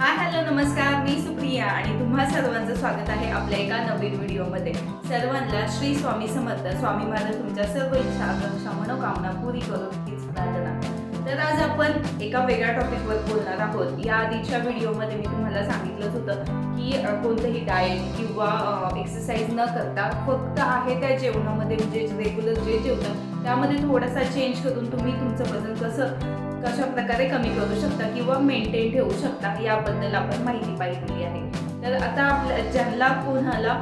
Hi hello नमस्कार. मी सुप्रिया आणि तुम्हा सर्वांचं स्वागत आहे आपल्या एका नवीन व्हिडिओमध्ये. सर्वांना श्री स्वामी समर्थ स्वामी महाराज तुमच्या सर्व इच्छा आकांक्षा मनोकामना पुरी करून हीच प्रार्थना. तर आज आपण एका वेगळ्या टॉपिकवर बोलणार आहोत. या आधीच्या व्हिडिओमध्ये मी तुम्हाला सांगितलंच होतं की कोणतंही डाएट किंवा एक्सरसाइज न करता फक्त आहे त्या जेवणामध्ये म्हणजे रेग्युलर जे जेवतात त्यामध्ये थोडासा चेंज करून तुम्ही तुमचं वजन कसं कशा प्रकारे कमी करू शकता किंवा मेंटेन ठेवू शकता याबद्दल आपण माहिती पाहिलेली आहे. तर आता आपल्या ज्यांना कोणाला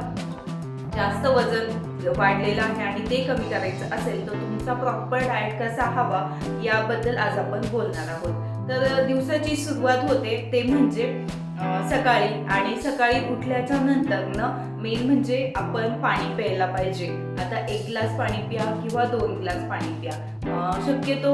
जास्त वजन वाढलेलं आहे आणि ते कमी करायचं असेल तर तुमचा प्रॉपर डाएट कसा हवा याबद्दल आज आपण बोलणार आहोत. तर दिवसाची सुरुवात होते ते म्हणजे सकाळी आणि सकाळी उठल्याच्या नंतरनं मेन म्हणजे आपण पाणी प्यायला पाहिजे. आता एक ग्लास पाणी प्या किंवा दोन ग्लास पाणी प्या. शक्यतो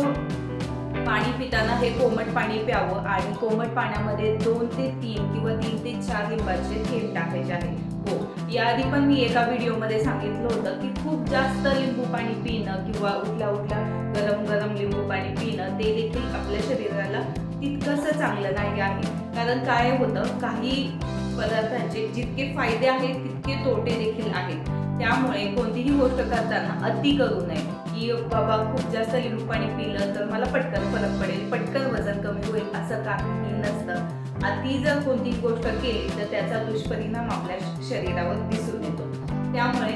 पाणी पिताना हे कोमट पाणी प्यावं आणि कोमट पाण्यामध्ये दोन ते तीन किंवा तीन ते चार लिंबाचे थेंब टाकायचे आहे हो. याआधी पण मी एका व्हिडिओमध्ये सांगितलं होतं की खूप जास्त लिंबू पाणी पिणं किंवा उठल्या उठल्या गरम गरम लिंबू पाणी पिणं ते देखील आपल्या शरीराला तितकंसं चांगलं नाही आहे. कारण काय होतं काही पदार्थांचे जितके फायदे आहेत तितके तोटे देखील आहेत. त्यामुळे कोणतीही गोष्ट करताना अति करू नये की बाबा खूप जास्त लिंबू पाणी पिलं तर मला पटकन फरक पडेल पटकन वजन कमी होईल असं काही नसतं. अति जर कोणती गोष्ट केली तर त्याचा दुष्परिणाम आपल्या शरीरावर दिसून येतो. त्यामुळे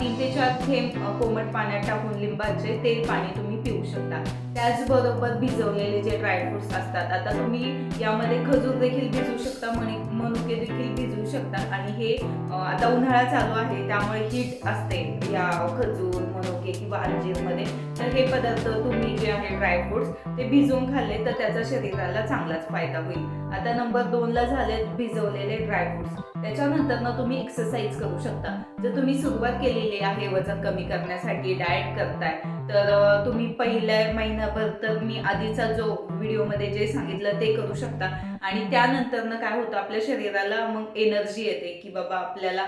तीन ते चार थेंब कोमट पाण्यात टाकून लिंबाचे तेल पाणी तुम्ही पिऊ शकता. त्याचबरोबर भिजवलेले जे ड्रायफ्रुट्स असतात आता तुम्ही यामध्ये खजूर देखील भिजवू शकता मणी मनुके देखील भिजवू शकता. आणि हे आता उन्हाळा चालू आहे त्यामुळे हीट असते या खजूर मनुके किंवा अंजीरमध्ये. तर हे पदार्थ तुम्ही जे आहे ड्रायफ्रुट्स ते भिजवून खाल्ले तर त्याचा शरीराला चांगलाच फायदा होईल. आता नंबर दोनला झाले भिजवलेले ड्रायफ्रुट्स त्याच्यानंतर ना तुम्ही एक्सरसाइज करू शकता. जर तुम्ही सुरुवात केलेली आहे वजन कमी करण्यासाठी डाएट करताय तर तुम्ही पहिल्या महिनाभर तर मी आधीचा जो व्हिडिओमध्ये जे सांगितलं ते करू शकता. आणि त्यानंतर काय होतं आपल्या शरीराला मग एनर्जी येते की बाबा आपल्याला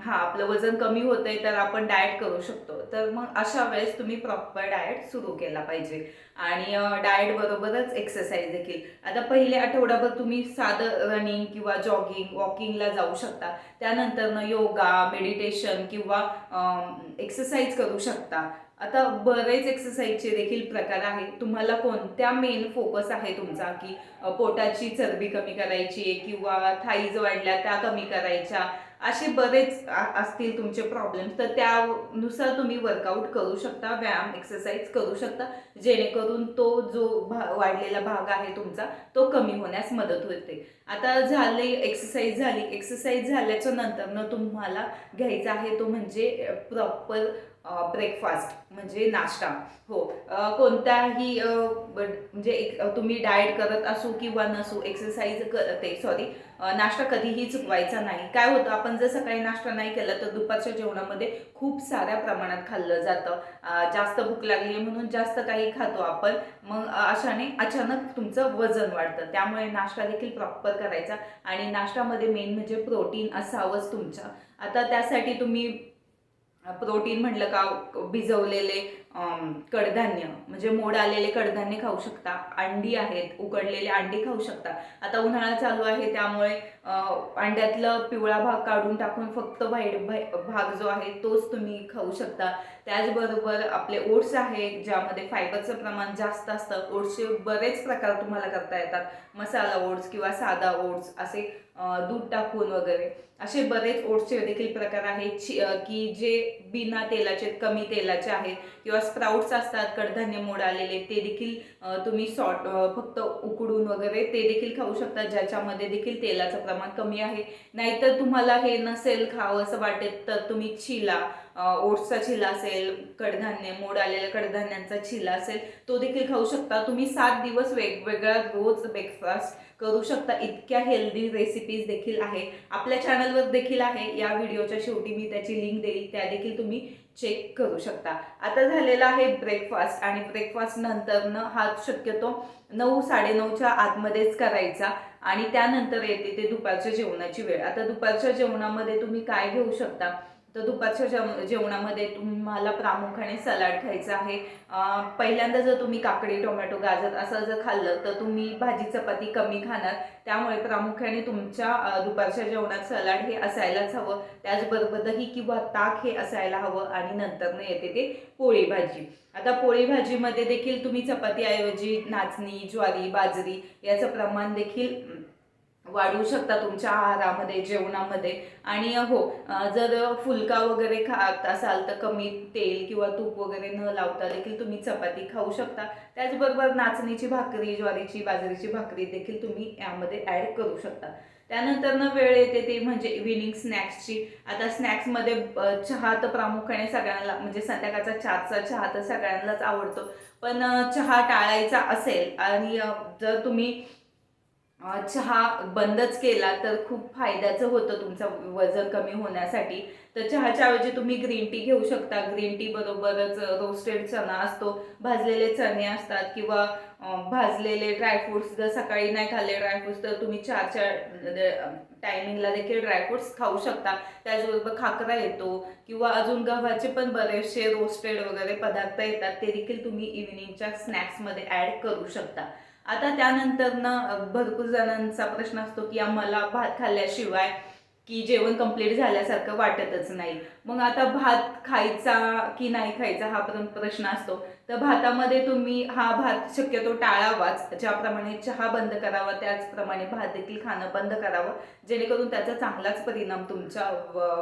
हा आपलं वजन कमी होतंय तर आपण डाएट करू शकतो. तर मग अशा वेळेस तुम्ही प्रॉपर डाएट सुरू केला पाहिजे. आणि डाएट बरोबरच एक्सरसाइज देखील. आता पहिले आठवडाभर तुम्ही साधं रनिंग किंवा जॉगिंग वॉकिंगला जाऊ शकता. त्यानंतर योगा मेडिटेशन किंवा एक्सरसाइज करू शकता. आता बरेच एक्सरसाइजचे देखील प्रकार आहेत. तुम्हाला कोणत्या मेन फोकस आहे तुमचा? की पोटाची चरबी कमी करायची आहे किंवा थाईज वाढल्या त्या कमी करायच्या. असे बरेच असतील तुमचे प्रॉब्लेम्स तर त्यानुसार तुम्ही वर्कआउट करू शकता व्यायाम एक्सरसाइज करू शकता. जेणेकरून तो जो भा वाढलेला भाग आहे तुमचा तो कमी होण्यास मदत होते. आता झाले एक्सरसाइज झाली. एक्सरसाइज झाल्याच्या नंतरनं तुम्हाला घ्यायचा आहे तो म्हणजे प्रॉपर ब्रेकफास्ट म्हणजे नाश्ता. हो. कोणताही म्हणजे एक तुम्ही डाएट करत असू किंवा नसू एक्सरसाइज करते सॉरी नाश्ता कधीही चुकवायचा नाही. काय होतं आपण जर सकाळी नाश्ता नाही केला तर दुपारच्या जेवणामध्ये खूप साऱ्या प्रमाणात खाल्लं जातं. जास्त भूक लागली म्हणून जास्त काही खातो आपण. मग अशाने अचानक तुमचं वजन वाढतं. त्यामुळे नाश्ता देखील प्रॉपर करायचा. आणि नाश्त्यामध्ये मेन म्हणजे प्रोटीन असावंच तुमच्या आता त्यासाठी तुम्ही प्रोटीन म्हटलं का भिजवलेले कडधान्य म्हणजे मोड आलेले कडधान्य खाऊ शकता अंडी आहेत उकडलेले अंडी खाऊ शकता. आता उन्हाळा चालू आहे त्यामुळे अंड्यातलं पिवळा भाग काढून टाकून फक्त व्हाईट भाग जो आहे तोच तुम्ही खाऊ शकता. त्याचबरोबर आपले ओट्स आहेत ज्यामध्ये फायबरचं प्रमाण जास्त असतं. ओट्सचे बरेच प्रकार तुम्हाला करता येतात. मसाला ओट्स किंवा साधा ओट्स असे दूध टाकून वगैरे. असे बरेच ओट्सचे देखील प्रकार आहेत की जे बिना तेलाचे कमी तेलाचे आहेत किंवा स्प्राउट्स असतात कडधान्य मोड आलेले ते देखील तुम्ही सॉट फक्त उकडून वगैरे ते देखील खाऊ शकता ज्याच्यामध्ये देखील तेलाचं प्रमाण कमी आहे. नाहीतर तुम्हाला हे नसेल खावं असं वाटेल तर तुम्ही चिला ओट्सचा चिला असेल कडधान्य मोड आलेल्या कडधान्यांचा चिला असेल तो देखील खाऊ शकता. तुम्ही सात दिवस वेगवेगळा रोज ब्रेकफास्ट करू शकता. इतक्या हेल्दी रेसिपीज देखील आहे. आपल्या चॅनलवर देखील आहे. या व्हिडिओच्या शेवटी मी त्याची लिंक देईल. त्या देखील तुम्ही चेक करू शकता. आता झालेला आहे ब्रेकफास्ट आणि ब्रेकफास्ट नंतरनं हा शक्यतो नऊ साडेनऊच्या आतमध्येच करायचा आणि त्यानंतर येते ते दुपारच्या जेवणाची वेळ. आता दुपारच्या जेवणामध्ये तुम्ही काय घेऊ शकता? तर दुपारच्या जेव जेवणामध्ये तुम्हाला प्रामुख्याने सलाड खायचं आहे. पहिल्यांदा जर तुम्ही काकडी टोमॅटो गाजर असं जर खाल्लं तर तुम्ही भाजी चपाती कमी खाणार. त्यामुळे प्रामुख्याने तुमच्या दुपारच्या जेवणात सलाड हे असायलाच हवं. त्याचबरोबर दही किंवा ताक हे असायला हवं आणि नंतर येते ते पोळी भाजी. आता पोळी भाजीमध्ये देखील तुम्ही चपातीऐवजी नाचणी ज्वारी बाजरी याचं प्रमाण देखील वाढवू शकता तुमच्या आहारामध्ये जेवणामध्ये. आणि हो जर फुलका वगैरे खात असाल तर कमी तेल किंवा तूप वगैरे न लावता देखील तुम्ही चपाती खाऊ शकता. त्याचबरोबर नाचणीची भाकरी ज्वारीची बाजरीची भाकरी देखील तुम्ही यामध्ये ॲड करू शकता. त्यानंतर न वेळ येते ते म्हणजे इव्हिनिंग स्नॅक्सची आता स्नॅक्समध्ये चहा तर प्रामुख्याने सगळ्यांना म्हणजे संध्याकाळचा चहाचा चहा तर सगळ्यांनाच आवडतो. पण चहा टाळायचा असेल आणि जर तुम्ही चहा बंदच केला तर खूप फायद्याचं होतं तुमचं वजन कमी होण्यासाठी. तर चहाच्या ऐवजी तुम्ही ग्रीन टी घेऊ शकता. ग्रीन टी बरोबरच रोस्टेड चणा असतो. भाजलेले चणे असतात किंवा भाजलेले ड्रायफ्रुट्स जर सकाळी नाही खाल्ले ड्रायफ्रुट्स तर तुम्ही चारच्या टायमिंगला देखील ड्रायफ्रुट्स खाऊ शकता. त्याचबरोबर खाकरा येतो किंवा अजून गव्हाचे पण बरेचसे रोस्टेड वगैरे पदार्थ येतात. ते देखील तुम्ही इव्हिनिंगच्या स्नॅक्समध्ये ॲड करू शकता. आता त्यानंतर ना भरपूर जणांचा प्रश्न असतो की आम्हाला भात खाल्ल्याशिवाय की जेवण कंप्लीट झाल्यासारखं वाटतच नाही. मग आता भात खायचा की नाही खायचा हा पण प्रश्न असतो. तर भातामध्ये तुम्ही हा भात शक्यतो टाळावाच. ज्याप्रमाणे चहा बंद करावा त्याचप्रमाणे भात देखील खाणं बंद करावं. जेणेकरून त्याचा चांगलाच परिणाम तुमच्या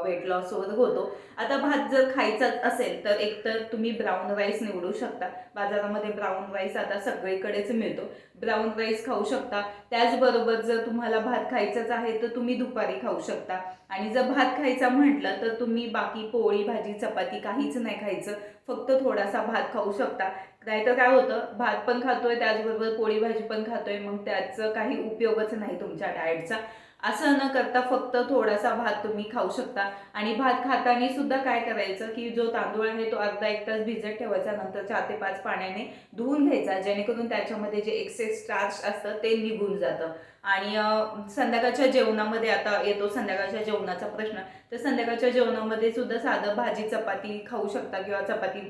वेट लॉसवर होतो. आता भात जर खायचाच असेल तर एकतर तुम्ही ब्राऊन राईस निवडू शकता. बाजारामध्ये ब्राऊन राईस आता सगळीकडेच मिळतो. ब्राऊन राईस खाऊ शकता. त्याचबरोबर जर तुम्हाला भात खायचाच आहे तर तुम्ही दुपारी खाऊ शकता. आणि जर भात खायचा म्हटलं तर तुम्ही बाकी पोळी भाजी चपाती काहीच नाही खायचं. फक्त थोडासा भात खाऊ शकता. नाहीतर काय होतं भात पण खातोय त्याचबरोबर पोळी भाजी पण खातोय. मग त्याचं काही उपयोगच नाही तुमच्या डाएटचा असं न करता फक्त थोडासा भात तुम्ही खाऊ शकता. आणि भात खाताना सुद्धा काय करायचं की जो तांदूळ आहे तो अर्धा एक तास भिजत ठेवायचा नंतर चार ते पाच पाण्याने धुवून घ्यायचा. जेणेकरून त्याच्यामध्ये जे एक्सेस स्टार्च असतं ते निघून जातं. आणि संध्याकाळच्या जेवणामध्ये आता येतो संध्याकाळच्या जेवणाचा प्रश्न. तर संध्याकाळच्या जेवणामध्ये सुद्धा साधं भाजी चपाती खाऊ शकता किंवा चपाती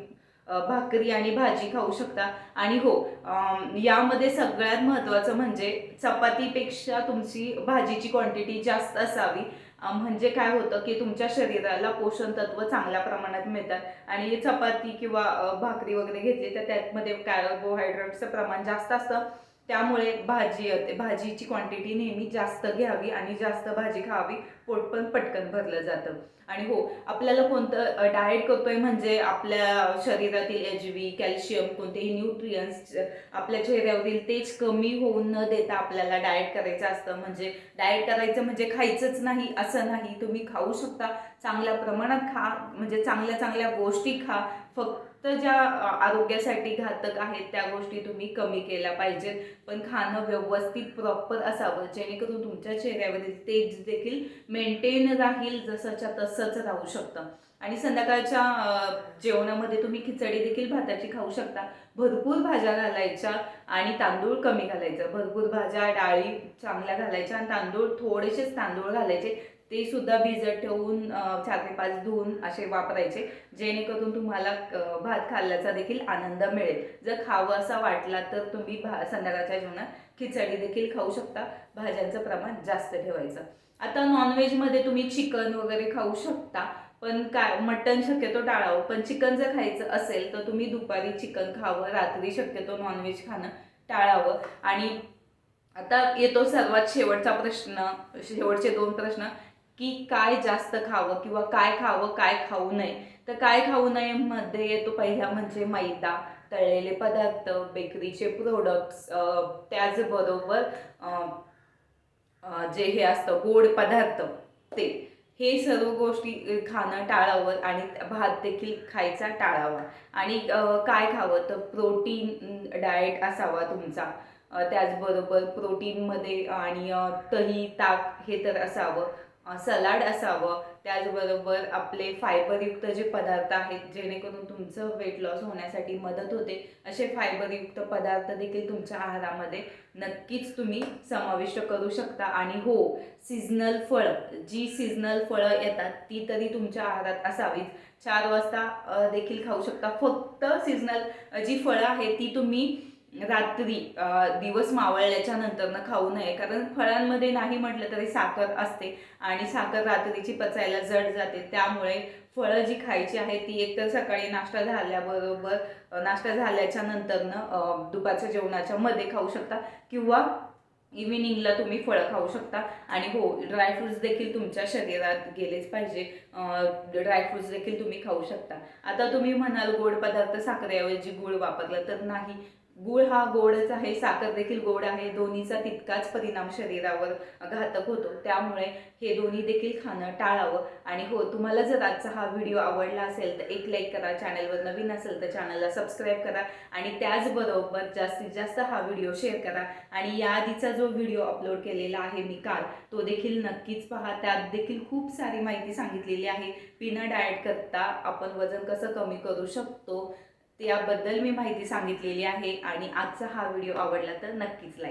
भाकरी आणि भाजी खाऊ शकता. आणि हो यामध्ये सगळ्यात महत्त्वाचं म्हणजे चपातीपेक्षा तुमची भाजीची क्वांटिटी जास्त असावी. म्हणजे काय होतं की तुमच्या शरीराला पोषण तत्व चांगल्या प्रमाणात मिळतात. आणि चपाती किंवा भाकरी वगैरे घेतली तर त्यामध्ये कार्बोहायड्रेटचं प्रमाण जास्त असतं. त्यामुळे भाजी येते भाजीची क्वांटिटी नेहमी जास्त घ्यावी आणि जास्त भाजी खावी पोट पण पटकन भरलं जातं. आणि हो आपल्याला कोणतं डाएट करतोय म्हणजे आपल्या शरीरातील एच व्ही कॅल्शियम कोणतेही न्यूट्रियन्स आपल्या चेहऱ्यावरील तेज कमी होऊन न देता आपल्याला डाएट करायचं असतं. म्हणजे डाएट करायचं म्हणजे खायचंच नाही असं नाही. तुम्ही खाऊ शकता. चांगल्या प्रमाणात खा. म्हणजे चांगल्या चांगल्या गोष्टी खा. फक्त तर ज्या आरोग्यासाठी घातक आहेत त्या गोष्टी तुम्ही कमी केल्या पाहिजेत. पण खाणं व्यवस्थित प्रॉपर असावं जेणेकरून तुमच्या चेहऱ्यावरील तेज देखील मेंटेन राहील जसंच्या तसंच राहू शकतं. आणि संध्याकाळच्या जेवणामध्ये तुम्ही खिचडी देखील भाताची खाऊ शकता. भरपूर भाज्या घालायच्या आणि तांदूळ कमी घालायचं. भरपूर भाज्या डाळी चांगल्या घालायच्या आणि तांदूळ थोडेसेच तांदूळ घालायचे. ते सुद्धा भिजत ठेवून चार ते पाच धुवून असे वापरायचे जेणेकरून तुम्हाला भात खाल्ल्याचा देखील आनंद मिळेल. जर खावं असा वाटला तर तुम्ही भा संध्याकाळच्या जेवणात खिचडी देखील खाऊ शकता. भाज्यांचं प्रमाण जास्त ठेवायचं. आता नॉनव्हेजमध्ये तुम्ही चिकन वगैरे खाऊ शकता पण काय मटन शक्यतो टाळावं. पण चिकन जर खायचं असेल तर तुम्ही दुपारी चिकन खावं रात्री शक्यतो नॉनव्हेज खाणं टाळावं. आणि आता येतो सर्वात शेवटचा प्रश्न शेवटचे दोन प्रश्न. की काय जास्त खावं किंवा काय खावं काय खाऊ नये. तर काय खाऊ नये मध्ये येतो पहिला म्हणजे मैदा तळलेले पदार्थ बेकरीचे प्रोडक्ट्स त्याचबरोबर जे हे असतं गोड पदार्थ ते. हे सर्व गोष्टी खाणं टाळावं आणि भात देखील खायचा टाळावा. आणि काय खावं? तर प्रोटीन डाएट असावा तुमचा. त्याचबरोबर प्रोटीनमध्ये आणि तही दही ताक हे तर असावं. सलाड असावं. त्याचबरोबर आपले फायबरयुक्त जे पदार्थ आहेत जेणेकरून तुमचं वेट लॉस होण्यासाठी मदत होते असे फायबरयुक्त पदार्थ देखील तुमच्या आहारामध्ये नक्कीच तुम्ही समाविष्ट करू शकता. आणि हो सीझनल फळं जी सीझनल फळं येतात ती तरी तुमच्या आहारात असावीच चार वाजता देखील खाऊ शकता. फक्त सीझनल जी फळं आहेत ती तुम्ही रात्री दिवस मावळल्याच्या नंतरनं खाऊ नये. कारण फळांमध्ये नाही म्हटलं तरी साखर असते आणि साखर रात्रीची पचायला जड जाते. त्यामुळे फळं जी खायची आहे ती एकतर सकाळी नाश्ता झाल्याबरोबर नाश्ता झाल्याच्या नंतरनं दुपारच्या जेवणाच्या मध्ये खाऊ शकता किंवा इव्हिनिंगला तुम्ही फळं खाऊ शकता. आणि हो ड्रायफ्रुट्स देखील तुमच्या शरीरात गेलेच पाहिजे. ड्रायफ्रुट्स देखील तुम्ही खाऊ शकता. आता तुम्ही म्हणाल गोड पदार्थ साखरेऐवजी गुळ वापरला तर नाही. गुळ हा गोडच आहे साखर देखील गोड आहे दोन्हीचा तितकाच परिणाम शरीरावर घातक होतो. त्यामुळे हे दोन्ही देखील खाणं टाळावं. आणि हो तुम्हाला जर आजचा हा व्हिडिओ आवडला असेल तर एक लाईक करा चॅनलवर नवीन असेल तर चॅनलला सबस्क्राईब करा आणि त्याचबरोबर जास्तीत जास्त हा व्हिडिओ शेअर करा. आणि याआधीचा जो व्हिडिओ अपलोड केलेला आहे मी काल तो देखील नक्कीच पहा. त्यात देखील खूप सारी माहिती सांगितलेली आहे. पिणं डाएट करता आपण वजन कसं कमी करू शकतो? त्याबद्दल मी माहिती सांगितलेली आहे आणि आजचा हा व्हिडिओ आवडला तर नक्कीच लाईक